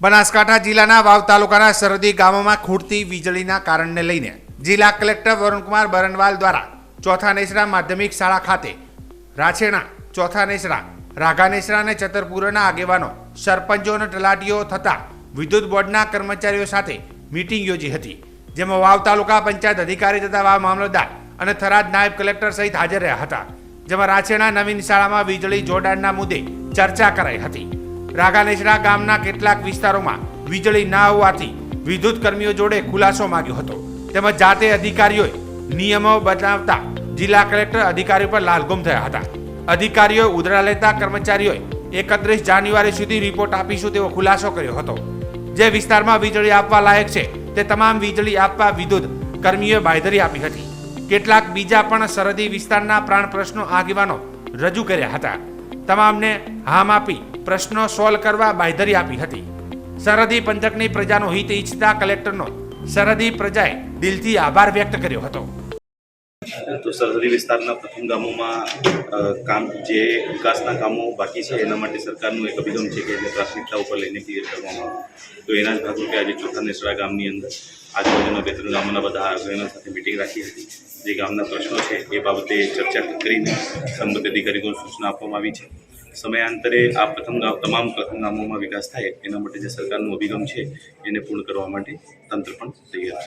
બનાસકાંઠા જિલ્લાના વાવ તાલુકાના સરહદી ગામોમાં ખૂટતી વીજળીના કારણને લઈને જિલ્લા કલેક્ટર વરુણકુમાર બરનવાલ દ્વારા ચોથા નેસરા માધ્યમિક શાળા ખાતે રાછેણા, ચોથા નેસરા રાઘા અને છતરપુરાના આગેવાનો, સરપંચો અને તલાટીઓ થતા વિદ્યુત બોર્ડના કર્મચારીઓ સાથે મિટિંગ યોજી હતી, જેમાં વાવ તાલુકા પંચાયત અધિકારી તથા વાવ મામલતદાર અને થરાદ નાયબ કલેક્ટર સહિત હાજર રહ્યા હતા, જેમાં રાછેણા નવીન શાળામાં વીજળી જોડાણના મુદ્દે ચર્ચા કરાઈ હતી. રાગાનેસરા ગામના કેટલાક વિસ્તારોમાં વીજળી ના હોવાથી વિદ્યુત કર્મીઓ જોડે ખુલાસો માંગ્યો હતો. તેમજ જાતે અધિકારીઓએ નિયમો બતાવતા જિલ્લા કલેક્ટર અધિકારીઓ પર લાલગુમ થયા હતા. અધિકારીઓએ ઉધરા લેતા કર્મચારીઓએ એકત્રીસ જાન્યુઆરી સુધી રિપોર્ટ આપીશું તેવો ખુલાસો કર્યો હતો. જે વિસ્તારમાં વીજળી આપવા લાયક છે, તે તમામ વીજળી આપવા વિદ્યુત કર્મીઓએ બાંયધરી આપી હતી. કેટલાક બીજા પણ સરહદી વિસ્તારના પ્રાણ પ્રશ્નો આગેવાનો રજૂ કર્યા હતા. તમામને હામ આપી પ્રશ્નો સોલ્વ કરવા બાંયધરી આપી હતી. સરહદી પંથકની પ્રજાનો હિત ઈચ્છતા કલેક્ટરનો સરહદી પ્રજાએ દિલથી આભાર વ્યક્ત કર્યો હતો. તો સરહદી વિસ્તારના પ્રથમ ગામોમાં કામ જે વિકાસના કામો બાકી છે, એના માટે સરકારનું એક અભિગમ છે કે એને પ્રાથમિકતા ઉપર લઈને ક્લિયર કરવામાં આવે. તો એના જ ભાગરૂપે આજે ચોથા નેસડા ગામની અંદર આજુબાજુના બે ત્રણ ગામોના બધા આગેવાનો સાથે મિટિંગ રાખી હતી. જે ગામના પ્રશ્નો છે એ બાબતે ચર્ચા કરીને સંબંધિત અધિકારીઓને સૂચના આપવામાં આવી છે. સમયાંતરે આ પ્રથમ ગામ, તમામ પ્રથમ ગામોમાં વિકાસ થાય એના માટે જે સરકારનું અભિગમ છે એને પૂર્ણ કરવા માટે તંત્ર પણ તૈયાર